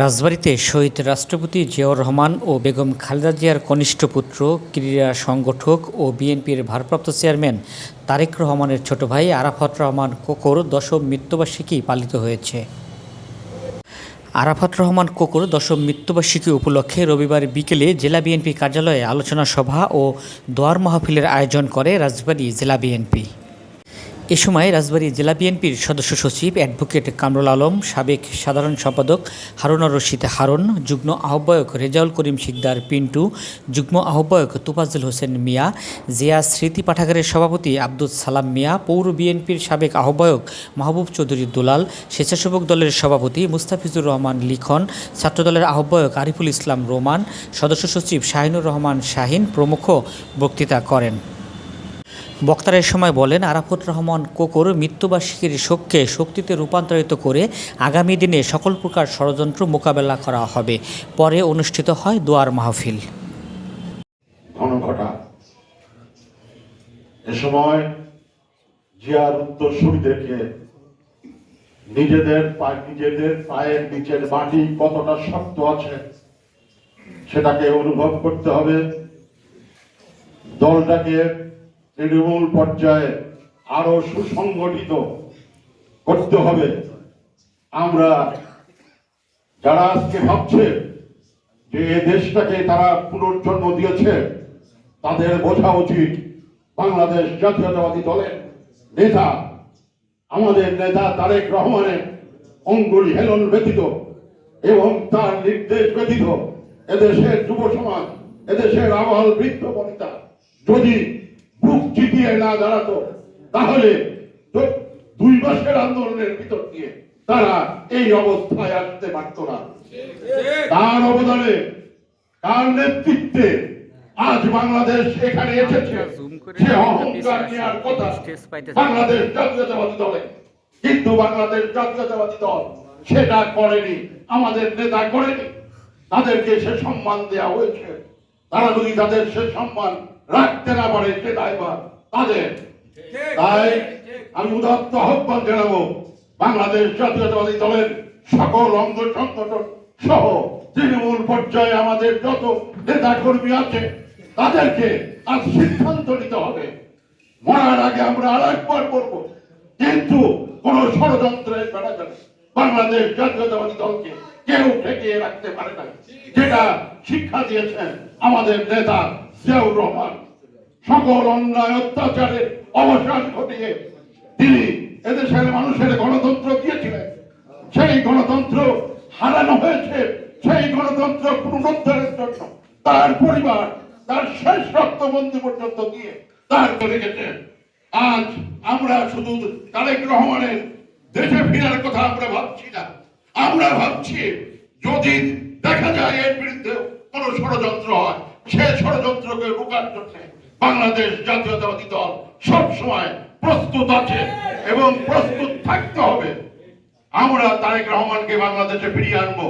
রাজবাড়ীতে শহীদ রাষ্ট্রপতি জিয়াউর রহমান ও বেগম খালেদা জিয়ার কনিষ্ঠ পুত্র, ক্রীড়া সংগঠক ও বিএনপির ভারপ্রাপ্ত চেয়ারম্যান তারেক রহমানের ছোট ভাই আরাফাত রহমান কোকর দশম মৃত্যুবার্ষিকী পালিত হয়েছে। আরাফাত রহমান কোকর দশম মৃত্যুবার্ষিকী উপলক্ষে রবিবার বিকেলে জেলা বিএনপি কার্যালয়ে আলোচনা সভা ও দোয়ার মাহফিলের আয়োজন করে রাজবাড়ী জেলা বিএনপি। এ সময় রাজবাড়ী জেলা বিএনপির সদস্য সচিব অ্যাডভোকেট কামরুল আলম, সাবেক সাধারণ সম্পাদক হারুনা রশিদ হারুন, যুগ্ম আহ্বায়ক রেজাউল করিম শিকদার পিন্টু, যুগ্ম আহ্বায়ক তুফাজুল হোসেন মিয়া, জিয়া স্মৃতি পাঠাগারের সভাপতি আব্দুল সালাম মিয়া, পৌর বিএনপির সাবেক আহ্বায়ক মাহবুব চৌধুরী দুলাল, স্বেচ্ছাসেবক দলের সভাপতি মুস্তাফিজুর রহমান লিখন, ছাত্রদলের আহ্বায়ক আরিফুল ইসলাম রোমান, সদস্য সচিব শাহিনুর রহমান শাহিন প্রমুখ বক্তৃতা করেন। বক্তারের সময় বলেন, আরাফত রহমান কোকর মৃত্যুবার্ষিকীর শোককে শক্তিতে রূপান্তরিত করে আগামী দিনে সকল প্রকার ষড়যন্ত্র মোকাবেলা করা হবে। পরে অনুষ্ঠিত হয় দোয়ার মাহফিল। এ সময় জিয়ার উত্তরসূরিদেরকে নিজেদের নিজেদের পায়ের নিচের মাটি কতটা শক্ত আছে সেটাকে অনুভব করতে হবে। দলটাকে তৃণমূল পর্যায়ে আরও সুসংগঠিত করতে হবে। আমরা যারা আজকে ভাবছে যে এ দেশটাকে তারা পুনর্জন্ম দিয়েছে, তাদের বোঝা উচিত বাংলাদেশ জাতীয়তাবাদী দলের নেতা, আমাদের নেতা তারেক রহমানের অঙ্গুলি হেলন ব্যতীত এবং তার নির্দেশ ব্যতীত এদেশের যুব সমাজ এদেশের আবহাল বৃদ্ধ বনিতা যদি বুক চিতিয়ে না দাঁড়াতো, তাহলে দুই মাসের আন্দোলনের ভিতর দিয়ে তারা এই অবস্থায় আসতে পারত না। তার অবদানে, তার নেতৃত্বে আজ বাংলাদেশ এখানে এসেছে। সে অহংকার নেওয়ার কথা বাংলাদেশ জাতীয়তাবাদী দলে। কিন্তু বাংলাদেশ জাতীয়তাবাদী দল সেটা করেনি, আমাদের নেতা করেনি। তাদেরকে সে সম্মান দেওয়া হয়েছে। তারা যদি তাদের সে সম্মান রাখতে না পারে সে দায়ভার? তাদের। তাই আমি উদাত্ত আহ্বান জানাব, বাংলাদেশ জাতীয়তাবাদী দলের সকল অঙ্গ সংগঠন সহ তৃণমূল পর্যায়ে আমাদের যত নেতা কর্মী আছে, তাদেরকে আজ সিদ্ধান্ত নিতে হবে। মরার আগে আমরা আর একবার বলব, কিন্তু কোন ষড়যন্ত্রের বেড়া যাবে বাংলাদেশ জাতীয়তাবাদী দলকে কেউ ঠেকিয়ে রাখতে পারে না যেটা শিক্ষা দিয়েছেন আমাদের নেতা জিয়াউর রহমান। সকল অন্যায় অত্যাচারের অবসান ঘটিয়ে তিনি এদেশের মানুষের গণতন্ত্র দিয়েছিলেন। সেই গণতন্ত্র হারানো হয়েছে, সেই গণতন্ত্র পুনরুদ্ধারের জন্য। তার পরিবার, তার শেষ রক্তবন্দি পর্যন্ত তার করে গেছে। আজ আমরা শুধু তারেক রহমানের দেশে ফেরার কথা আমরা ভাবছি না। আমরা ভাবছি, যদি দেখা যায় এর বিরুদ্ধে কোন ষড়যন্ত্র হয় সে ষড়যন্ত্রকে রোকার জন্য বাংলাদেশ জাতীয়তাবাদী দল সব সময় প্রস্তুত আছে এবং প্রস্তুত থাকতে হবে। আমরা তারেক রহমানকে বাংলাদেশে ফিরিয়ে আনব।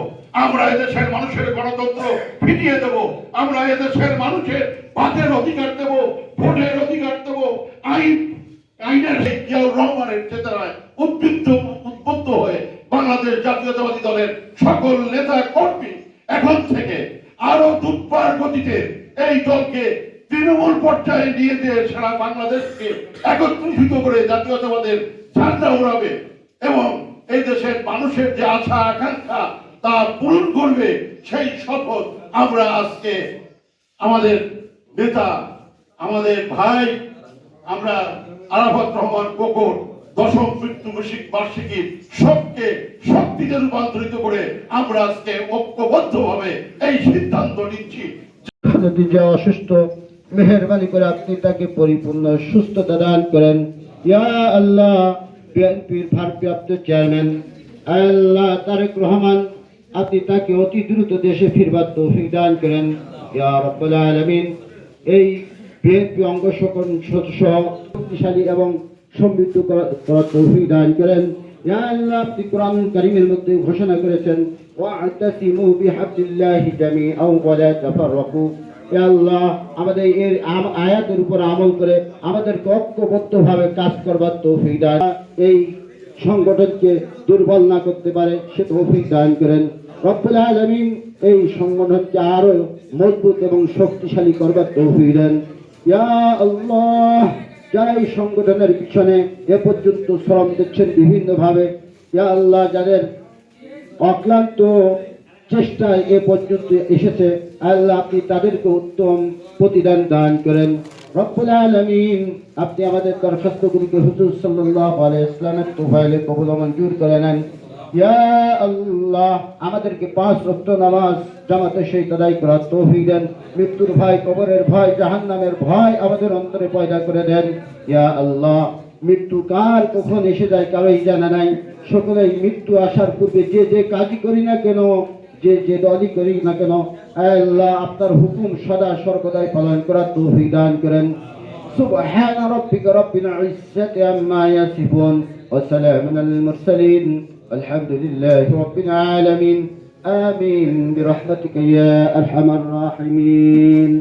আমরা এদেশের মানুষের গণতন্ত্র ফিরিয়ে দেব। আমরা এদেশের মানুষের বাদের অধিকার দেব, ভোটের অধিকার দেব। আইন, আইনের রহমানের চেতনায় উদ্বুদ্ধ উদ্বুদ্ধ হয়ে বাংলাদেশ জাতীয়তাবাদী দলের সকল নেতা কর্মী এখন থেকে আরও গতিতে এই দলকে তৃণমূল পর্যায়ে নিয়ে দিয়ে সারা বাংলাদেশকে একত্রিত করে জাতীয়তাবাদের ঝান্ডা উড়াবে এবং এই দেশের মানুষের যে আশা, আকাঙ্ক্ষা তা পূরণ করবে, সেই শপথ আমরা আজকে আমাদের নেতা, আমাদের ভাই, আমরা আরাফাত রহমান কোকর দশম মৃত্যু বার্ষিকীর শোককে শক্তিতে রূপান্তরিত করে আমরা আজকে ঐক্যবদ্ধভাবে এই সিদ্ধান্ত নিচ্ছি। যদি যে অসুস্থ, মেহরবানি করে আপনি তাকে পরিপূর্ণ সুস্থতা দান করেন। ইয়া আল্লাহ, বিএনপির ভারপ্রাপ্ত চেয়ারম্যান, আল্লাহ তারেক রহমান, আপনি তাকে অতি দ্রুত দেশে ফিরবার তৌফিক দান করেন। ইয়া রব্বুল আলামিন, এই বিএনপি অঙ্গ সদস্য, শক্তিশালী এবং সমৃদ্ধ করা- করার তৌফিক দান করেন। ইয়া আল্লাহ, আপনি কোরআন কারীমের মধ্যে ঘোষণা করেছেন ওয়া'তাসিমু বিহাবলিল্লাহি জামিআন ওয়া লা তাফাররাকু। আল্লাহ, আমাদের আম- আয়াতের উপর আমল করে আমাদের ঐক্যবদ্ধভাবে কাজ করবার তৌফিক দান। এই সংগঠনকে দুর্বল না করতে পারে, সে তৌফিক দান করেন। রব্বুল আলমিন এই সংগঠনকে আরও মজবুত এবং শক্তিশালী করবার তৌফিক দেন। ইয়া আল্লাহ, যারা এই সংগঠনের পিছনে এ পর্যন্ত শ্রম দিচ্ছেন বিভিন্নভাবে, ইয়া আল্লাহ, যাদের অক্লান্ত চেষ্টায় এ পর্যন্ত এসেছে। আল্লাহ আপনি তাদেরকে উত্তম প্রতিদান দান করেন। রব্বুল আলমিন, আপনি আমাদের দরখাস্তগুলিকে হুজুর সাল্লাহ ইসলামের তোফাইলে কবুল মঞ্জুর করে নেন। ইয়া আল্লাহ, আমাদেরকে পাঁচ রক্ত নামাজ জামাতে সেই তদাই করার তৌফিক দেন। মৃত্যুর ভয়, কবরের ভয়, জাহান্নামের ভয় আমাদের অন্তরে পয়দা করে দেন। ইয়া আল্লাহ, মৃত্যু কার কখন এসে যায় কারোই জানা নাই। সকলেই মৃত্যু আসার পূর্বে যে যে কাজই করি না কেন যে যে দলই করি না কেন আয় আল্লাহ আপনার হুকুম সদা সর্বদাই পালন করার তৌফিক দান করেন سبحان ربك رب العزة عما يصفون وسلام على المرسلين الحمد لله رب العالمين آمين برحمتك يا أرحم الراحمين